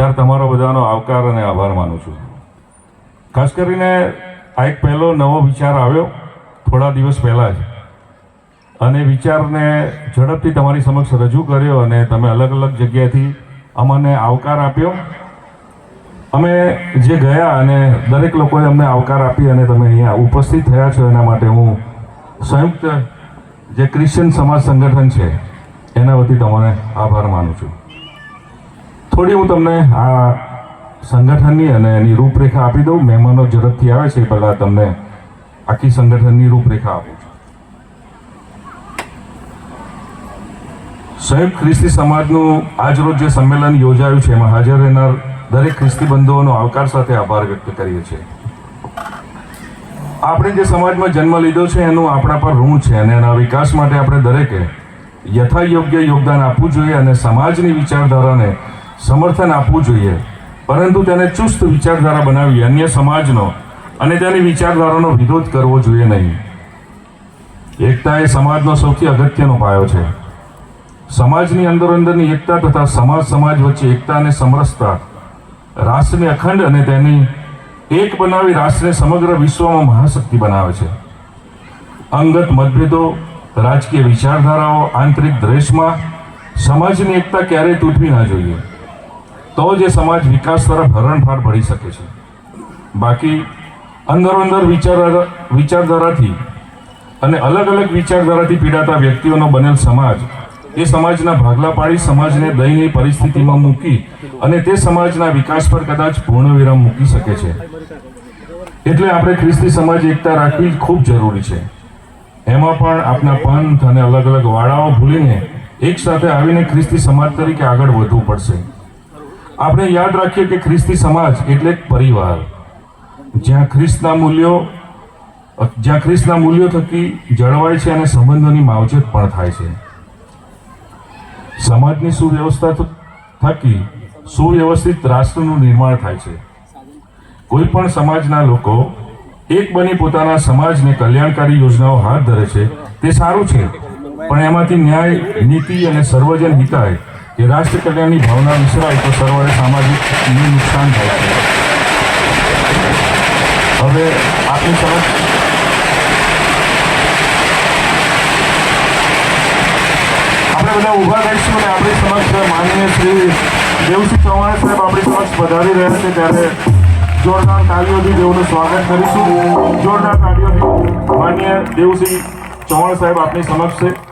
ત્યારે તમારો બધાનો આવકાર અને આભાર માનું છું. ખાસ કરીને આ એક પહેલો નવો વિચાર આવ્યો, થોડા દિવસ પહેલાં જ. અને વિચારને ઝડપથી તમારી સમક્ષ રજૂ કર્યો અને તમે અલગ અલગ જગ્યાએથી અમને આવકાર આપ્યો. અમે જે ગયા અને દરેક લોકોએ અમને આવકાર આપી અને તમે અહીંયા ઉપસ્થિત થયા છો એના માટે હું સંયુક્ત જે ક્રિશ્ચિયન સમાજ સંગઠન છે, એના વતી તમને આભાર માનું છું. થોડી હું તમને આ સંગઠનની અને એની રૂપરેખા આપી દઉં. મહેમાનો ઝડપથી આવે છે પહેલાં તમને આખી સંગઠનની રૂપરેખા આપું છું. સંયુક્ત ખ્રિસ્તી સમાજનું આજરોજ જે સંમેલન યોજાયું છે, એમાં હાજર રહેનાર દરેક ખ્રિસ્તી બંધુઓનો આવકાર સાથે આભાર વ્યક્ત કરીએ છીએ. આપણે જે સમાજમાં જન્મ લીધો છે, એનું આપણા પર ઋણ છે અને એના વિકાસ માટે આપણે દરેકે યથાયોગ્ય યોગદાન આપવું જોઈએ અને સમાજની વિચારધારાને સમર્થન આપવું જોઈએ. પરંતુ તેને ચુસ્ત વિચારધારા બનાવી અન્ય સમાજનો અને તેની વિચારધારાનો વિરોધ કરવો જોઈએ નહીં. એકતા એ સમાજનો સૌથી અગત્યનો પાયો છે. સમાજની અંદર અંદરની એકતા તથા સમાજ સમાજ વચ્ચે એકતા અને સમરસતા, રાષ્ટ્રને અખંડ અને તેની એક બનાવી રાષ્ટ્રને સમગ્ર વિશ્વમાં મહાશક્તિ બનાવે છે. અંગત મતભેદો, રાજકીય વિચારધારાઓ, આંતરિક દ્વેષમાં સમાજની એકતા ક્યારેય તૂટવી ના જોઈએ. તો જ એ સમાજ વિકાસ તરફ હરણફાળ ભળી શકે છે. બાકી અંદરો અંદર વિચાર વિચારધારાથી અને અલગ અલગ વિચારધારાથી પીડાતા વ્યક્તિઓનો બનેલ સમાજ એ સમાજના ભાગલા પાડી સમાજને દયનીય પરિસ્થિતિમાં મૂકી અને તે સમાજના વિકાસ પર કદાચ પૂર્ણ વિરામ મૂકી શકે છે. એટલે આપણે ખ્રિસ્તી સમાજ એકતા રાખવી ખૂબ જરૂરી છે. એમાં પણ આપણા પંથ અને અલગ અલગ વાળાઓ ભૂલીને એકસાથે આવીને ખ્રિસ્તી સમાજ તરીકે આગળ વધવું પડશે. આપણે યાદ રાખીએ કે ખ્રિસ્તી સમાજ એટલે એક પરિવાર. જ્યાં ખ્રિસ્તના મૂલ્યો, જ્યાં ખ્રિસ્તના મૂલ્યો થકી જળવાય છે અને સંબંધોની માવજત પણ થાય છે. સમાજની સુવ્યવસ્થા થકી સુવ્યવસ્થિત રાષ્ટ્રનું નિર્માણ થાય છે. કોઈ પણ સમાજના લોકો એક બની પોતાના સમાજને કલ્યાણકારી યોજનાઓ હાથ ધરે છે, તે સારું છે. પણ એમાંથી ન્યાય, નીતિ અને સર્વજન હિતાય કે રાષ્ટ્ર કલ્યાણની ભાવના વિસરાય તો સર્વરે સામાજિક નુકસાન થાય છે. હવે આપની સમક્ષ આપણે બધા ઊભા રહીશું અને આપણી સમક્ષ માનનીય શ્રી દેવસિંહ ચૌહાણ સાહેબ આપણી સમક્ષ વધારી રહ્યા છે ત્યારે જોરદાર તાળીઓથી દેવનું સ્વાગત કરીશું. જોરદાર તાળીઓથી માન્ય દેવસિંહ ચૌહાણ સાહેબ આપની સમક્ષ છે.